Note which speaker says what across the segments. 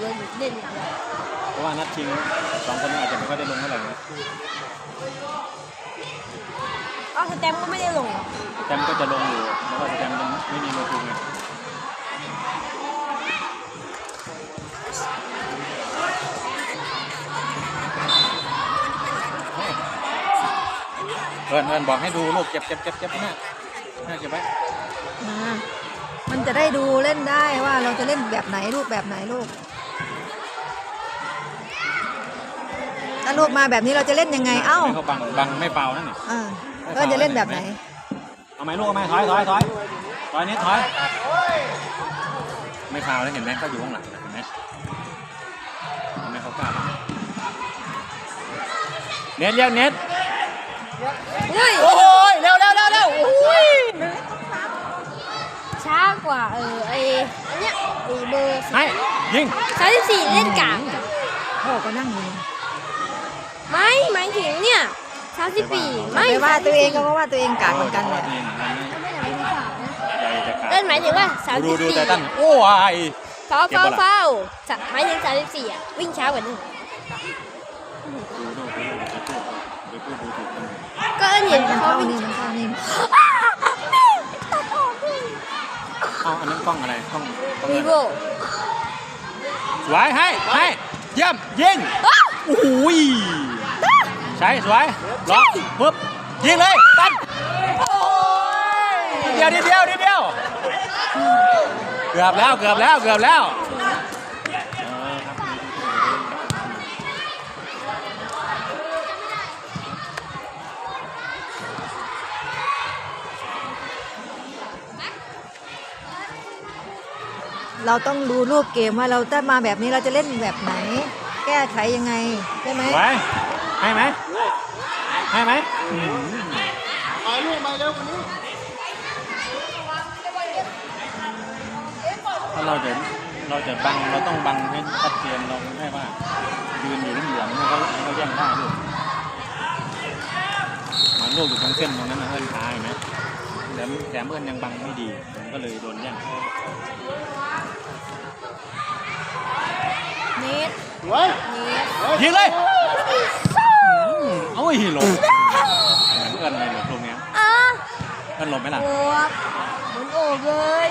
Speaker 1: เลยเล่นอย่างเดียว
Speaker 2: เพราะว่านัดชิงสองคนนี้อาจจะไม่ค่อยได้ลงเท่าไหร่นะ
Speaker 1: อ้าวสแตมป์ก็ไม่ได้ลงเหรอ
Speaker 2: แตมก็จะลงอยู่เพราะว่าแตมมันไม่มีมือคุมไงเพื่อนเพื่อนบอกให้ดูลูกเจ็บเจ็บเจ็บเจ็บหน้าหน้าเจ็บไหม
Speaker 3: มามันจะได้ดูเล่นได้ว่าเราจะเล่นแบบไหนรูปแบบไหนลูก ถ้าลูกมาแบบนี้เราจะเล่นยังไง เอ้า
Speaker 2: ให้เขาบังบังไม่เปล่านั่นนี่
Speaker 3: เออก็จะเล่นแบบไหน
Speaker 2: เอาไหมลูกเอาไหมถอยถอยถอยถอยนิดถอย ไม่เปล่าแล้วเห็นไหมเขาอยู่ข้างหลังนะเห็นไหมเห็นไหมเขากล้าบังเน็ตเรียกเน็ต
Speaker 1: เฮ้ย
Speaker 2: โอ้ยเร็วเร็วเร็วเร็วโอ้ย
Speaker 1: ช้ากว่าเออไออันเนี้ยไอเบอร์
Speaker 2: ให้ยิง
Speaker 1: สามสิบสี่เล่นกลาง
Speaker 3: พ่อก็นั่งอยู่
Speaker 1: ไม่หมายถึงเนี่ยสามสิบสี่ไม่
Speaker 3: ไม่ว่าตัวเองก็ว่าตัวเองกากเหมือนกันแหละ
Speaker 2: ตัวเองเหมือนกันนะใหญ่จะขาด
Speaker 1: เล่นหมายถึงว่าสาม
Speaker 2: ดู
Speaker 1: สิบ
Speaker 2: ดู
Speaker 1: สี่
Speaker 2: ไททันโอ้ย
Speaker 1: เฝ้า
Speaker 2: เก็บ
Speaker 1: เฝ้า
Speaker 2: ปะล่ะ
Speaker 1: เฝ้าจะหมายถึงสามสิบสี่อะวิ่งช้ากว่านี้
Speaker 2: ดูดูดูดูดูดูดูถูกกัน
Speaker 1: ก็เอ็นเห็น
Speaker 3: มัน
Speaker 1: เขา
Speaker 3: เข้า
Speaker 1: วิ่ง
Speaker 3: นี่มันเข้า
Speaker 2: ล้องอะไรกล้องกล้อง
Speaker 1: วี
Speaker 2: อะไร
Speaker 1: โว
Speaker 2: สวยให้ให้เยี่ยมยิงโอ้ยใช่สวยล็อกปึ๊บยิงเลยตันโอ้ยนิดเดียวนิดเดียวนิดเดียวเกือบแล้วเกือบแล้วเกือบแล้วเออครับ
Speaker 3: เราต้องดูรูปเกมว่าเราถ้ามาแบบนี้เราจะเล่นแบบไหน แก้ไขยังไงใช่ไหม
Speaker 2: ไว้ให้ไหมให้ไหม
Speaker 4: ถ่ายรูปมาเร็วกว่านี้
Speaker 2: ถ้าเราจะเราจะบังเราต้องบังให้ชัดเจนเราไม่ใช่ว่ายืนอยู่เหลี่ยมๆให้เขาให้เขาแย่งได้ลูกเหมือนลูกอยู่ตรงเส้นตรงนั้นนะเอิ้นขาเห็นไหมแถมแถมเอิ้นยังบังไม่ดีมันก็เลยโดนแย่ง
Speaker 1: เนท
Speaker 4: สวย
Speaker 1: เนท
Speaker 2: ยิงเลยโอ้ยหลบเหมือนเอิ้นเลยหลบลูกเนี้ย
Speaker 1: อะ
Speaker 2: เอิ้นหลบไหมล่ะ
Speaker 1: โอบเหมือนโอบเลย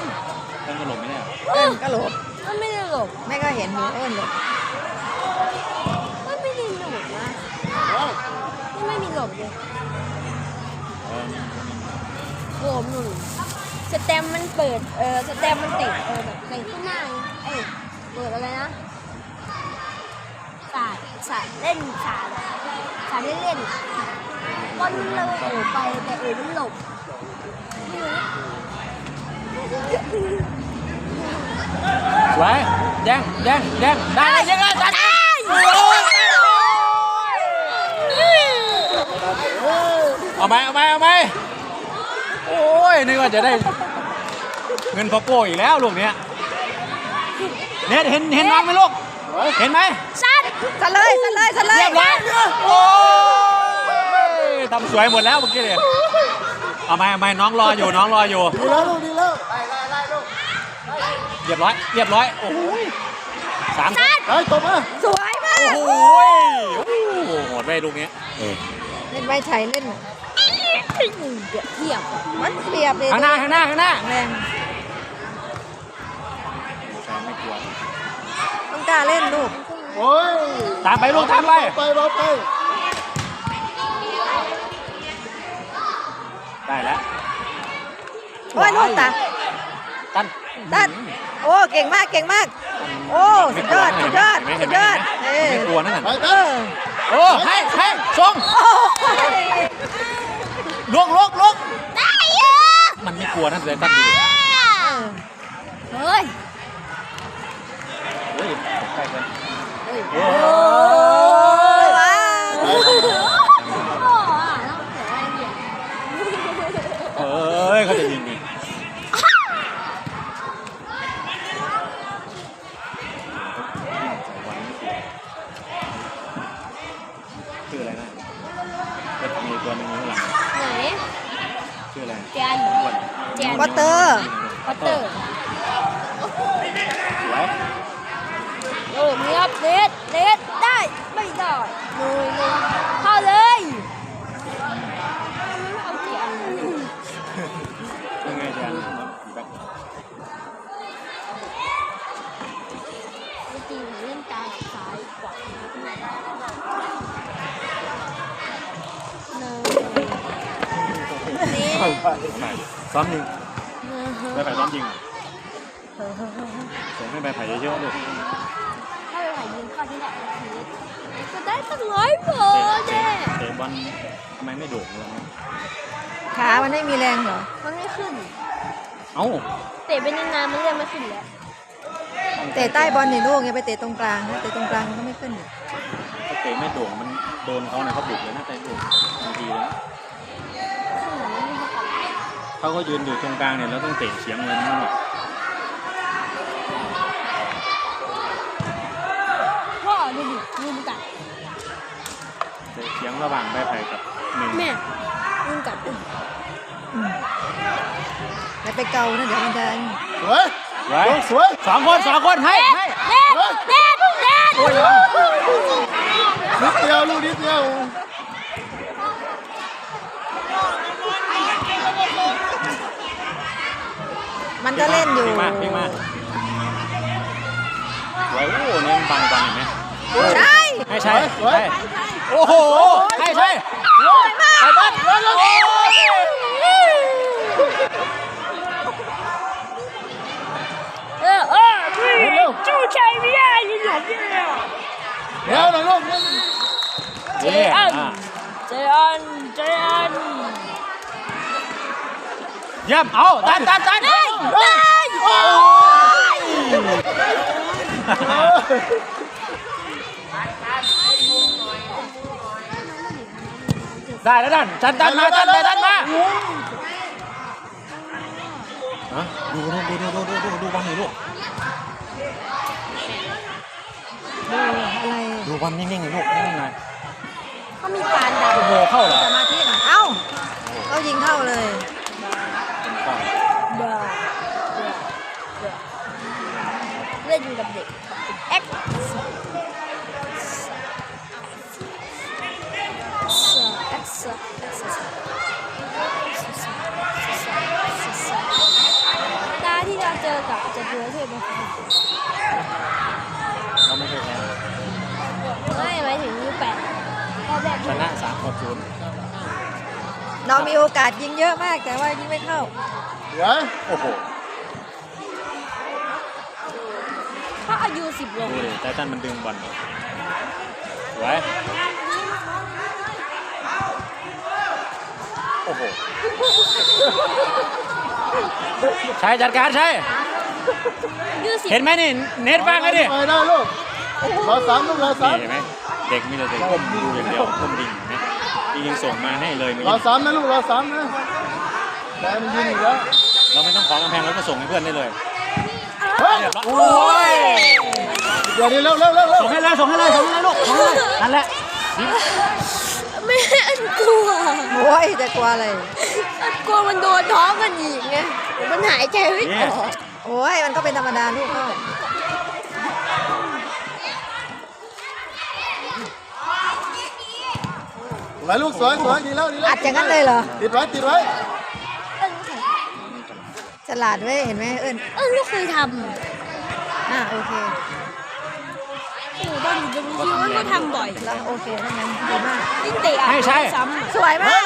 Speaker 2: เอิ้นก็หลบไม่ได้
Speaker 3: เอิ้นก็หลบ
Speaker 1: มันไม่ได้หลบ
Speaker 3: แม่ก็เห็นอยู่เอิ้นหลบ
Speaker 1: มันไม่ได้หลบนะมันไม่มีหลบเลย
Speaker 2: เออ
Speaker 1: โอบหนุน สแตมมันเปิด เออสแตมมันติด เออแบบติดข้างหน้าเอ้ยเปิดอะไรนะสาดสาดเล่นสาดอะสาดเล่นเล่นๆบอลมันเลยโอบไปแต่เออมันหลบไม่รู้
Speaker 2: สวยแย่งแย่งแย่งได้เลยยิงเลยตัดเอาไหมเอาไหมเอาไหมโอ้ ยนึกว่าจะได้ เงินพอโก้อีกแล้วลูกเนี้ยเน็ตเห็นเห็นน้องไหมลูก เห็นไหม
Speaker 1: สัด
Speaker 3: สะเลยสะเลยสะเลย
Speaker 2: เรียบร้อยโอ้ยทำสวยหมดแล้วเมื่อกี้เนี่ยเอาไหมเอาไหมน้องรออยู่น้องรออยู่
Speaker 4: ดีแล้วลูกดีแล้วไล่ไล่ไล่ลูก
Speaker 2: เรียบร้อยเรียบร้อยโอ้โหสามคน
Speaker 4: ไล่ตบมา
Speaker 3: สวยมาก
Speaker 2: โอ้โหโอ้โหโหดไปลูกนี้
Speaker 3: เล่นไว้ไทยเล่นน่ะ
Speaker 1: เดี๋ยวเทียบ
Speaker 3: มันเปรียบเลย
Speaker 2: ข้างหน้าข้างหน้าข้างหน้า
Speaker 3: แรง
Speaker 2: แฟนไม่กลัว
Speaker 3: ต้องกล้าเล่นลูก
Speaker 4: โอ้ย
Speaker 2: ตามไปลูกตามไป
Speaker 4: ไปรอไป
Speaker 2: ได้แล้ว
Speaker 3: โอ้ยลูกตา
Speaker 2: ตัน
Speaker 3: ตันโอ้เก่งมากเก่งมาก โอ้สุดยอดสุดยอด
Speaker 2: ไม่
Speaker 3: สุดยอดเออ
Speaker 2: ไม่กลัวนั่นน่ะ
Speaker 4: ไป
Speaker 3: เอ
Speaker 4: เต้น
Speaker 3: อ
Speaker 2: โอ้ให้ให้ส่ง ลุกลุกลุก
Speaker 1: ได้เยอะ
Speaker 2: มันไม่กลัวนั่นเลยตั้งดี
Speaker 1: เฮ้ย
Speaker 2: เฮ้ยใกล้กัน
Speaker 1: เฮ้ย
Speaker 2: โอ้
Speaker 3: ว้าว
Speaker 1: พ่ออะต้องเสียอะไรเนี่ย
Speaker 2: เอ้ยเขาจะยิงอีกชื่ออะไรนะจะมีตัวหนึงอยู่ข้างหลัง
Speaker 1: ไหน
Speaker 2: ชื่ออะไร
Speaker 1: แกน
Speaker 2: อ้วน
Speaker 1: แกน
Speaker 3: วอเตอร์
Speaker 1: วอเตอร์
Speaker 2: สวยโอ้
Speaker 1: ลุยลุยเข้าเลยเอาเกียร์
Speaker 2: ยังไงแทนแบ็ค
Speaker 1: จริงๆเล่นกลางกับซ้ายกว่าเนยนี่
Speaker 2: ซ้อมยิง
Speaker 1: เนย
Speaker 2: ไปไผ่ซ้อมยิงส่งให้ไปไผ่เยอะๆลูก
Speaker 1: ถ้าไปไหวยิงเข้าที่ไหนจะได้ตั้งร้อยเบอ
Speaker 2: เตะ
Speaker 1: ร์เนี่ย
Speaker 2: เตะบอลทำไมไม่โด่งเลย
Speaker 3: ขามันไม่มีแรงเหรอ
Speaker 1: มันไม่ขึ้น
Speaker 2: เอ้า
Speaker 1: เตะไปนานๆมันเลื่อนไม่ขึ้นแล้ว
Speaker 3: เตะใต้บอลนี่ลูกอย่าไปเตะตรงกลางนะเตะตรงกลางมันก็ไม่ขึ้น
Speaker 2: ถ้าเตะไม่โด่งมันโดนเขาเนี่ยเขาบุกเลยนะเตะโด่งบางทีเลยนะ เขาก็ยืนอยู่ตรงกลางเนี่ยแล้วต้องเตะเฉียงเลยนั่นแหละ
Speaker 1: พ่อดูดิลุมกัด
Speaker 2: เตะเฉียงระหว่างไปไผ่กับหนึ่ง
Speaker 1: แม่ลุมกัด
Speaker 3: อย่าไปเกานะเดี๋ยวมันจะ
Speaker 4: สวย
Speaker 2: ไว้
Speaker 4: ลูกสวย
Speaker 2: สองคนสองคนให้ให้
Speaker 1: เด็ดเด็ดเด็ด
Speaker 4: นิดเดียวลูกนิดเดียว
Speaker 3: มันก็เล่นอยู่
Speaker 2: วิ่งมาวิ่งมาไว้โอ้เนี่ยมันบังบอลเห็นไหม
Speaker 3: ใช่
Speaker 2: ให้ใช่ใช่โอ้โหให้ใช่ไอ้บ้านโอ้ย
Speaker 1: เออเออจู้ใจไม่ได้ยินหลับเนี่ย
Speaker 4: เดี๋ยวหน่อยลูกนิด
Speaker 1: เจ
Speaker 2: เย้
Speaker 1: อัน
Speaker 2: อะ
Speaker 1: เจอันเจอัน
Speaker 2: เยี่ยมเอาดันดันดัน
Speaker 1: ได้ได้
Speaker 2: ได้แล้วดันดันดันมาดันดันมาดูดูดูดูดูดูดูบอลหน่อยลูก
Speaker 3: ดูอะไร
Speaker 2: ดูบอลนิ่งๆหน่อยลูกนิ่งๆหน่อย
Speaker 1: เขามีการดัน
Speaker 2: โอ้โหเข้าเหรอ
Speaker 3: สมาธิเอ้าเขายิงเข้าเลย
Speaker 2: เป็นกล้อง
Speaker 1: เด้อ เล่นอยู่กับเด็กเอ็กซ์เอ็กซ์เอ็กซ์ตาที่เราเจอกับจะเจอใช่ไหม
Speaker 2: เราไม่เคยแพ้
Speaker 1: ไม่หมายถึงนิ้วแปดรอบแรก
Speaker 2: ชนะสามหกศูนย์
Speaker 3: เรามีโอกาสยิงเยอะมากแต่ว่ายิงไม่เข้า
Speaker 4: เดี๋ยว
Speaker 2: โอ้โห
Speaker 1: ยุสิบลง
Speaker 2: ดูดิไททันมันดึงบอลไว้โอ้โหใช้จัดการใช้
Speaker 1: อายุสิบ
Speaker 2: เห็นไหมนี่เน็ตบ้างเลยดิ
Speaker 4: ไปได้ลูกรอสามลูกรอสาม
Speaker 2: นี่เห็นไหมเด็กมีแต่เด็กก้มดูอย่างเดียวก้มดิ่งเห็นไหมจริงๆส่งมาให้เลยเมื่อ
Speaker 4: รอ
Speaker 2: กี้
Speaker 4: สามนะลูกรอสามนะแต่มันยิงอีกแล้ว
Speaker 2: เราไม่ต้องขอกำแพงเราก็ส่งให้เพื่อนได้เลย
Speaker 4: เฮ้ย
Speaker 2: เรียบร้อยโอ้ย
Speaker 4: เดี๋ยวนี้เร็วเร็วเร็วเร็ว
Speaker 2: ส่งให้เลยส่งให้เลยส่งให้เลยลูกส่งให้เลยนั่นแหละ
Speaker 1: ไม่อันกลัว
Speaker 3: โอ้ยจะกลัวอะไร
Speaker 1: อันกลัวมันโดนท้องกันอีกไงเดี๋ยวมันหายใจไม่ออก
Speaker 3: โอ้ยมันก็เป็นธรรมดาลูกเข้า
Speaker 4: ไว้ลูกสวยสวยดีแล้วดีแล้ว
Speaker 3: อัดอย่างนั้นเลยเหรอ
Speaker 4: ติดไว้ติดไว้
Speaker 3: ฉลาดเว้ยเห็นไหมเอิญ
Speaker 1: เออไม่เคยท
Speaker 3: อะโอเคำ
Speaker 1: โอ้ตอนอยู่ตรงนี้มันก็ทำบ่อย
Speaker 3: แล้วโอเคทั้งนั้นดีมาก
Speaker 1: ยิ่งเตะอะ
Speaker 2: ให้ใช่
Speaker 1: ซ้ำอะ
Speaker 3: สวยมาก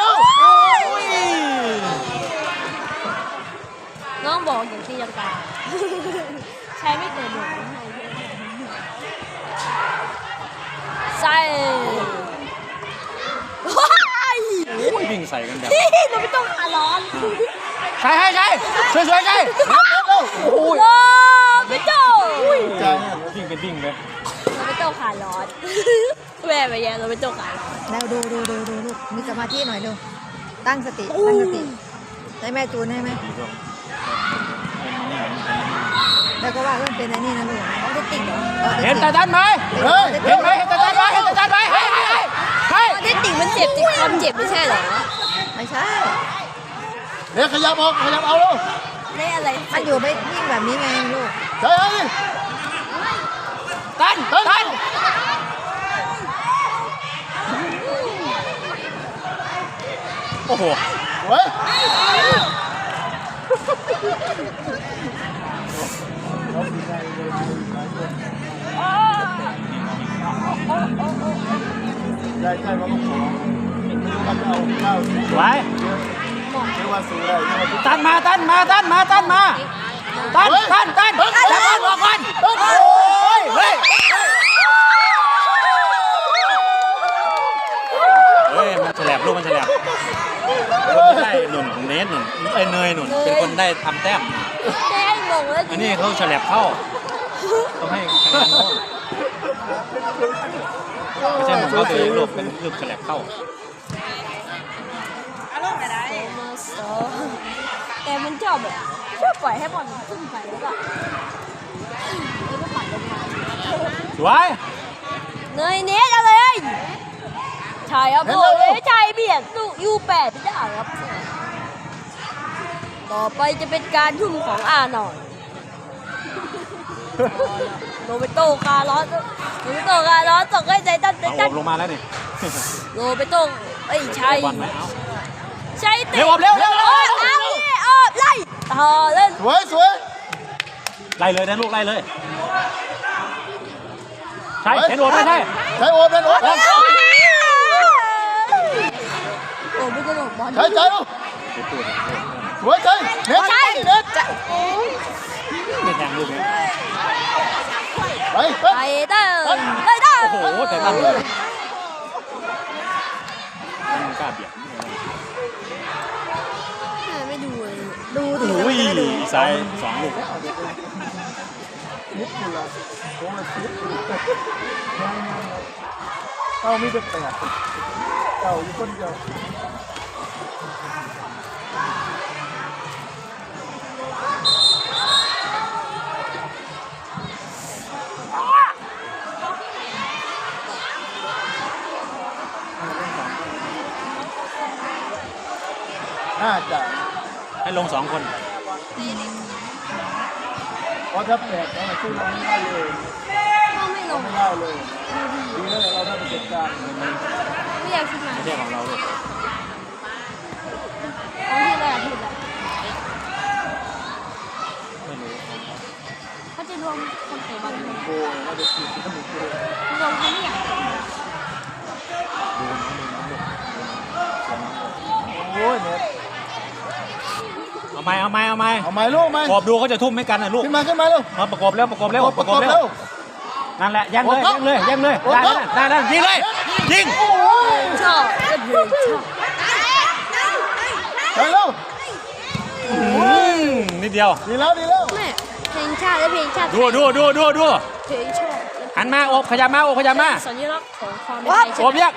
Speaker 1: น้องบอกอย่างตีลังกาใช้ไม่เกินหนึ่งใส่ว้าย
Speaker 2: โอ้ยวิ่งใส่กันแบบ
Speaker 1: พี่เราไม่ต้องขาร้อน
Speaker 2: ใช่ใช่ใช่สวยสวยใช่
Speaker 4: เร็วเร็วเร็ว
Speaker 2: โอ้ย
Speaker 1: โอ้ไม่ต้อง
Speaker 4: ใจ
Speaker 2: วิ่งเป็นวิ่งเลย
Speaker 1: เราไม่ต้องขาร้อนแม่ไปแย่เราไม่ต้องขาร้อน
Speaker 3: แล้วดูดูดูดูลูกมีสมาธิหน่อยดูตั้งสติตั้งสติให้แม่จูนให้ไหม
Speaker 2: ดีก็
Speaker 3: แล้วก็ว่าเอิญเป็นไอ้นี่นะลูกออทิสติกเหรอออทิส
Speaker 2: เห็น
Speaker 3: ติ
Speaker 2: แต่
Speaker 3: ก
Speaker 2: ดันไหม
Speaker 4: เฮ้ย
Speaker 2: เห็นไหมเห็นแต่ดันไหมเห็นแต่ดันไหมให้ให้ให้ให้
Speaker 1: ได้ติ่งมันเจ็บติดความเจ็บไม่ใช่เหรอ
Speaker 3: ไม่ใช่
Speaker 4: เดี๋ยวขยับออกขยับเอาเร็ว
Speaker 1: ได้อะไร
Speaker 3: มันอยู่ไม่วิ่งแบบนี้ไงลูก
Speaker 4: เฮ้ย
Speaker 2: ตันตันโอ้โห
Speaker 4: เฮ้ยได้ใช่ไหมครับผมเอาข้า
Speaker 2: ไว้
Speaker 4: ไม่ว่าสูได้ไม่ว่าสู
Speaker 2: ตันมาตันมาตันมาตันมาตันตันตันจับบอลออกก่อนโอ้ยเฮ้ยเฮ้ยมันแฉลบลูกมันแฉลบคนได้หนุนของเนสหนุนไอ้เนยหนุนเป็นคนได้ทำแต้ม
Speaker 1: แม่งงเลย
Speaker 2: อันนี้เขาแฉลบเข้าต้องให้เขาไม่ใช่หนุนเขาตัวเองลูกเป็นลูกแฉลบเข้า
Speaker 1: มันชอบแบบชอบปล่อยให้บอลมันขึ้นไปแล้วก็แล้วก็ปัดลงมา
Speaker 2: สวย
Speaker 1: เนยเนสเอาเลยใช่ครับโอ้ยใช่เบียดสู้ยูแปดไม่ได้ครับ ต่อไปจะเป็นการทุ่มของอาหน่อยโรเบโตคาร์ลอสโรเบโตคาร์ลอสส่งให้ใจตันใจ
Speaker 2: เอา
Speaker 1: ตั
Speaker 2: อนบลงมาแล้วนี่
Speaker 1: โรเบโตเอ้ยใช่
Speaker 2: บอลไหมเอา
Speaker 1: ใช่ติ
Speaker 2: เร็วอบเร็วเร็วเร็ว
Speaker 1: โอ้ยเอาดิออบไล่ต่อเล่น
Speaker 4: สวยสวย
Speaker 2: ไล่เลยนะลูกไล่เลย ใช่เห็นโดนไม่ใช่
Speaker 4: ใช้โอมเป็นโอม
Speaker 1: โอ้ไม่กระโดดบอล
Speaker 4: ใช้ใจลูกสวยใจเน็ต
Speaker 1: ใช่
Speaker 4: เน็ต
Speaker 2: ไม่แทงลูกนี้
Speaker 4: ไปไป
Speaker 1: ไทเตอร์ไทเตอร์
Speaker 2: โอ้โหแต่ตั้งเลยมันกล้าเบียด
Speaker 1: ไม่ดูเลย
Speaker 3: ดูดิ
Speaker 2: โอ้ยสายสองลูก
Speaker 4: เอามีแต่แปดเอาอยู่คนเดียวน่าจะ
Speaker 2: ให้ลงสองคน
Speaker 4: เพราะถ้าแปดเราสู้เราไม่ได้เลย
Speaker 1: ก็ไม่ลง
Speaker 4: ไม่ได้เลยดีแล้วเราได้ประสบการณ์
Speaker 1: ไม่อยากคิดมา
Speaker 2: ไม่ใช่ของเรา
Speaker 1: เล
Speaker 4: ย เอา
Speaker 2: ไม้เอาไม้
Speaker 4: ลูกไหม
Speaker 2: ประกอบดูเขาจะทุ่มไม่กันนะลูก
Speaker 4: ขึ้นมาขึ้นมาลูก
Speaker 2: มาประกอบเร็วประกอบเร็วประกอบเร็ว
Speaker 4: เร็ว
Speaker 2: นั่นแหละยังเลย
Speaker 4: โอ้
Speaker 2: ยังเลยยังเลย
Speaker 4: โอ้
Speaker 2: ได้แล้วได้แล้วยิงเลยยิง
Speaker 4: โอ้ย
Speaker 1: ชอบก็เพลงชอบ
Speaker 4: ไปเร็ว
Speaker 2: อืมนิดเดียว
Speaker 4: ดีแล้วดีแล้ว
Speaker 1: แม่เพลงชาติและเพลงชาติ
Speaker 2: ดูดูดูดูดู
Speaker 1: เพลงชาติ
Speaker 2: หันมาโอบขยับมาโอบขยับมา
Speaker 1: สัญลักษณ์ของความเป็นไทย
Speaker 2: โอบเรียก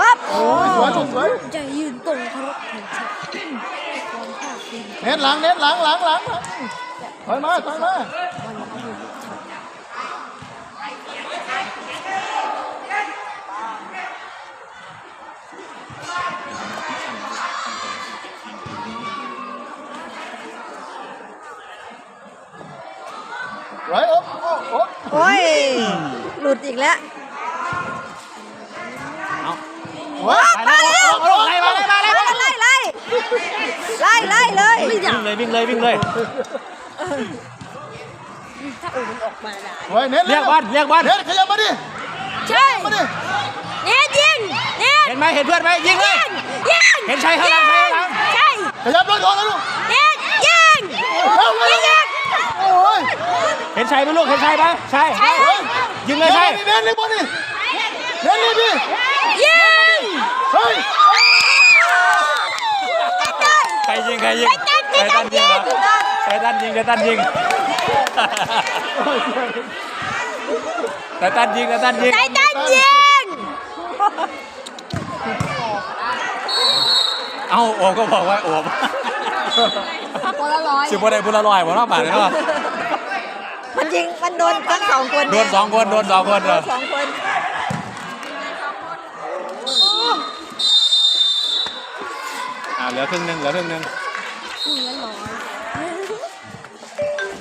Speaker 3: วับ
Speaker 4: โอ้ยสวยลูกสวย
Speaker 1: จะยืนตรงเคารพเพลงชาติความภาคภูมิ
Speaker 4: เน็ตหลังเน็ตหลังหลังหลังถอยมาถอยมา
Speaker 1: วันพระบุตรชาติ
Speaker 4: ไว้อ๊บโอ๊บโอ๊บ
Speaker 3: โอ้ย หลุดอีกแล้ว
Speaker 2: เอา
Speaker 4: ไว้
Speaker 2: ไปแล้ว
Speaker 3: ไล่ไล่เลย
Speaker 2: วิ่งเลยวิ่งเลยวิ่งเลย
Speaker 1: ถ้าโอ้มันออกมาได้
Speaker 4: ไว้เน็ต
Speaker 2: เรียกบอลเรียกบอล
Speaker 4: เน็ตขยับมาดิ
Speaker 1: ใช่
Speaker 4: มาดิ
Speaker 1: เน็ตยิงเน็ต
Speaker 2: เห็นไหมเห็นเพื่อนไหมยิงเลย
Speaker 1: ยิง
Speaker 2: เห็นชัยข้างหลังชัยข้างหลัง
Speaker 1: ใช่
Speaker 4: ขยับรถก่อนนะลูก
Speaker 1: เน็ตยิง
Speaker 4: เร็วเร็วเร็วโอ้ย
Speaker 2: เห็นชัยไหมลูกเห็นชัยไหมใช่
Speaker 1: ใช่
Speaker 4: เฮ้ย
Speaker 2: ยิงเลยใช่
Speaker 4: เน็ตเลยบอลนี่เน็ตเลยดิ
Speaker 1: ยิง
Speaker 4: เฮ้ย
Speaker 2: ใครยิงใครยิงไททันยิงเหรอไททันยิงไททันยิงไททันยิงไททันยิง
Speaker 1: ไททันยิง
Speaker 2: เอาโอบก็บอกว่าโอบ
Speaker 1: คนละร้อย
Speaker 2: สิบวันใดบุญละลอยบ่รอบบาทเลยเนาะ
Speaker 3: มันยิงมันโดนทั้งสองคน
Speaker 2: โดนสองคนโดนสองคน
Speaker 3: โด
Speaker 2: เด้อน
Speaker 3: สองคน
Speaker 2: อ่าเหลือครึ่งหนึงเหลือครึ่งหนึง
Speaker 1: เหลือร้อย